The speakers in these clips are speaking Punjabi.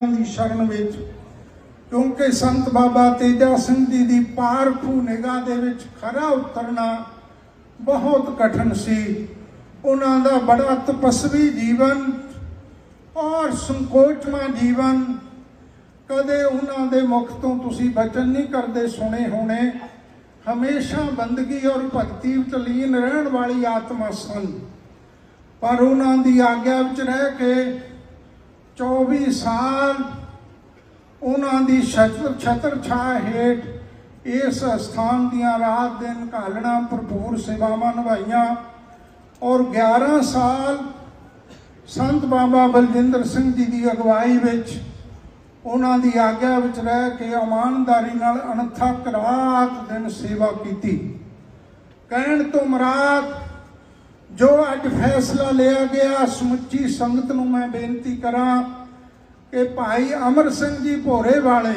ਦੀ ਸ਼ਰਨ ਵਿੱਚ, ਕਿਉਂਕਿ ਸੰਤ ਬਾਬਾ ਤੇਜਾ ਸਿੰਘ ਜੀ ਦੀ ਪਾਰਖੂ ਨਿਗਾਹ ਦੇ ਵਿੱਚ ਖਰਾ ਉਤਰਨਾ ਬਹੁਤ ਕਠਿਨ ਸੀ। ਉਹਨਾਂ ਦਾ ਬੜਾ ਤਪਸਵੀ ਜੀਵਨ ਔਰ ਸੰਕੋਚਮਾ ਜੀਵਨ ਕਦੇ ਉਹਨਾਂ ਦੇ ਮੁਖ ਤੋਂ ਤੁਸੀਂ ਬਚਨ ਨਹੀਂ ਕਰਦੇ ਸੁਣੇ ਹੋਣੇ। ਹਮੇਸ਼ਾ ਬੰਦਗੀ ਔਰ ਭਗਤੀ ਵਿੱਚ ਲੀਨ ਰਹਿਣ ਵਾਲੀ ਆਤਮਾ ਸਨ। ਪਰ ਉਹਨਾਂ ਦੀ ਆਗਿਆ ਵਿੱਚ ਰਹਿ ਕੇ 24 ਸਾਲ ਉਹਨਾਂ ਦੀ ਛਤਰ ਛਤਰ ਛਾਇਆ ਹੇਠ ਇਸ ਸਥਾਨ ਦੀਆਂ ਰਾਤ ਦਿਨ ਘਾਲਣਾ ਭਰਪੂਰ ਸੇਵਾਵਾਂ ਨਿਭਾਈਆਂ ਔਰ 11 ਸਾਲ ਸੰਤ ਬਾਬਾ ਬਲਜਿੰਦਰ ਸਿੰਘ ਜੀ ਦੀ ਅਗਵਾਈ ਵਿੱਚ ਉਹਨਾਂ ਦੀ ਆਗਿਆ ਵਿੱਚ ਰਹਿ ਕੇ ਇਮਾਨਦਾਰੀ ਨਾਲ ਅਣਥੱਕ ਰਾਤ ਦਿਨ ਸੇਵਾ ਕੀਤੀ। ਕਹਿਣ ਤੋਂ ਮਰਾਦ ਜੋ ਅੱਜ ਫੈਸਲਾ ਲਿਆ ਗਿਆ, ਸਮੁੱਚੀ ਸੰਗਤ ਨੂੰ ਮੈਂ ਬੇਨਤੀ ਕਰਾਂ ਕਿ ਭਾਈ ਅਮਰ ਸਿੰਘ ਜੀ ਭੋਰੇ ਵਾਲੇ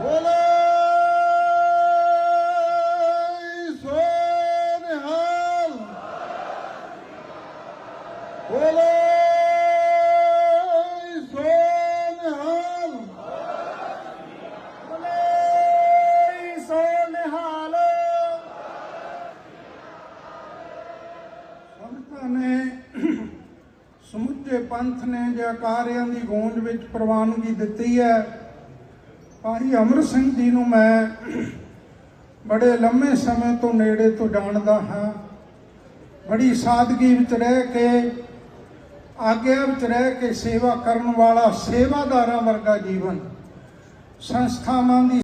ਬੋਲੇ ਸੋ ਨਿਹਾਲ ਸੰਤਾਂ ਨੇ ਸਮੁੱਚੇ ਪੰਥ ਨੇ ਜੈਕਾਰਿਆਂ ਦੀ ਗੂੰਜ ਵਿੱਚ ਪ੍ਰਵਾਨਗੀ ਦਿੱਤੀ ਹੈ ਭਾਈ ਅਮਰ ਸਿੰਘ ਜੀ ਨੂੰ ਮੈਂ ਬੜੇ ਲੰਮੇ ਸਮੇਂ ਤੋਂ ਨੇੜੇ ਤੋਂ ਜਾਣਦਾ ਹਾਂ। ਬੜੀ ਸਾਦਗੀ ਵਿੱਚ ਰਹਿ ਕੇ, ਆਗਿਆ ਵਿੱਚ ਰਹਿ ਕੇ ਸੇਵਾ ਕਰਨ ਵਾਲਾ ਸੇਵਾਦਾਰਾਂ ਵਰਗਾ ਜੀਵਨ, ਸੰਸਥਾਵਾਂ ਦੀ